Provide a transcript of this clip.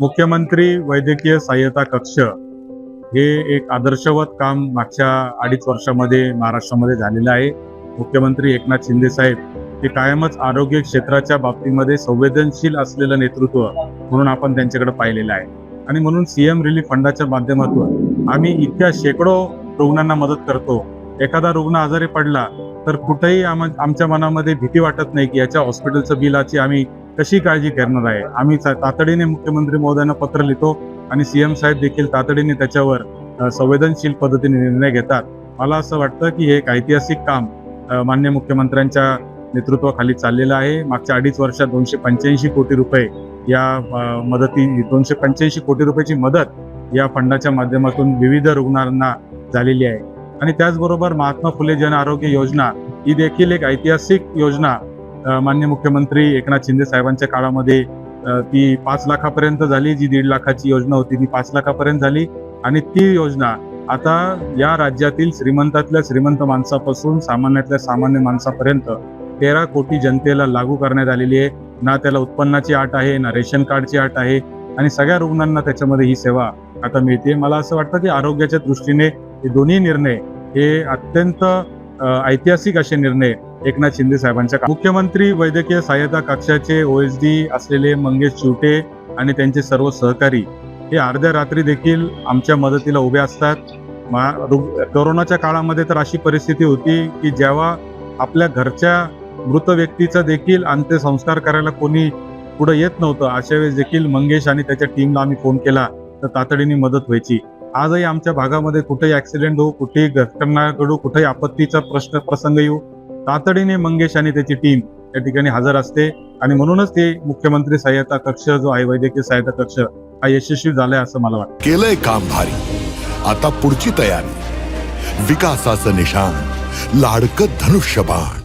मुख्यमंत्री वैद्यकीय सहाय्यता कक्ष हे एक आदर्शवत काम मागच्या अडीच वर्षामध्ये महाराष्ट्रामध्ये झालेलं आहे. मुख्यमंत्री एकनाथ शिंदे साहेब हे कायमच आरोग्य क्षेत्राच्या बाबतीमध्ये संवेदनशील असलेलं नेतृत्व म्हणून आपण त्यांच्याकडे पाहिलेलं आहे. आणि म्हणून सीएम रिलीफ फंडाच्या माध्यमातून आम्ही इतक्या शेकडो रुग्णांना मदत करतो. एखादा रुग्ण आजारी पडला तर कुठेही आम आमच्या मनामध्ये भीती वाटत नाही की याच्या हॉस्पिटलचं बिलाची आम्ही कशी काळजी करणार आहे? आम्ही तातडीने मुख्यमंत्री महोदयांना पत्र लिहितो आणि सीएम साहेब देखील तातडीने त्याच्यावर संवेदनशील पद्धतीने निर्णय घेतात. मला असं वाटतं की हे एक ऐतिहासिक काम मान्य मुख्यमंत्र्यांच्या नेतृत्वाखाली चाललेलं आहे. मागच्या अडीच वर्षात दोनशे पंच्याऐंशी कोटी रुपये या मदती दोनशे पंच्याऐंशी कोटी रुपयाची मदत या फंडाच्या माध्यमातून विविध रुग्णांना झालेली आहे. आणि त्याचबरोबर महात्मा फुले जन आरोग्य योजना ही देखील एक ऐतिहासिक योजना मान्य मुख्यमंत्री एकनाथ शिंदे साहेबांच्या काळामध्ये ती पाच लाखापर्यंत झाली जी दीड लाखाची योजना होती ती पाच लाखापर्यंत झाली. आणि ती योजना आता या राज्यातील श्रीमंतातल्या श्रीमंत माणसापासून सामान्यातल्या सामान्य माणसापर्यंत तेरा कोटी जनतेला लागू करण्यात आलेली आहे. ना त्याला उत्पन्नाची आट आहे ना रेशन कार्डची आट आहे. आणि सगळ्या रुग्णांना त्याच्यामध्ये ही सेवा आता मिळते मला असं वाटतं की आरोग्याच्या दृष्टीने हे दोन्ही निर्णय हे अत्यंत ऐतिहासिक असे निर्णय एकनाथ शिंदे साहेबांच्या मुख्यमंत्री वैद्यकीय सहाय्यता कक्षाचे ओएसडी असलेले मंगेश चिवटे आणि त्यांचे सर्व सहकारी हे अर्ध्या रात्री देखील आमच्या मदतीला उभे असतात. मा- कोरोनाच्या काळामध्ये तर अशी परिस्थिती होती की जेव्हा आपल्या घरच्या मृत व्यक्तीचा देखील अंत्यसंस्कार करायला कोणी पुढे येत नव्हतं अशा वेळेस देखील मंगेश आणि त्याच्या टीमला आम्ही फोन केला तर तातडीने मदत व्हायची. आजही आमच्या भागामध्ये कुठेही ऍक्सिडेंट होऊ कुठेही घटना घडू कुठेही आपत्तीचा प्रश्न प्रसंग येऊ तातडीने मंगेश आणि त्याची टीम त्या ठिकाणी हजर असते. आणि म्हणूनच ते मुख्यमंत्री सहाय्यता कक्ष जो आहे वैद्यकीय सहाय्यता कक्ष हा यशस्वी झालाय असं मला वाटतं. केलंय काम भारी. आता पुढची तयारी. विकासाचं निशान लाडकं धनुष्यबाण.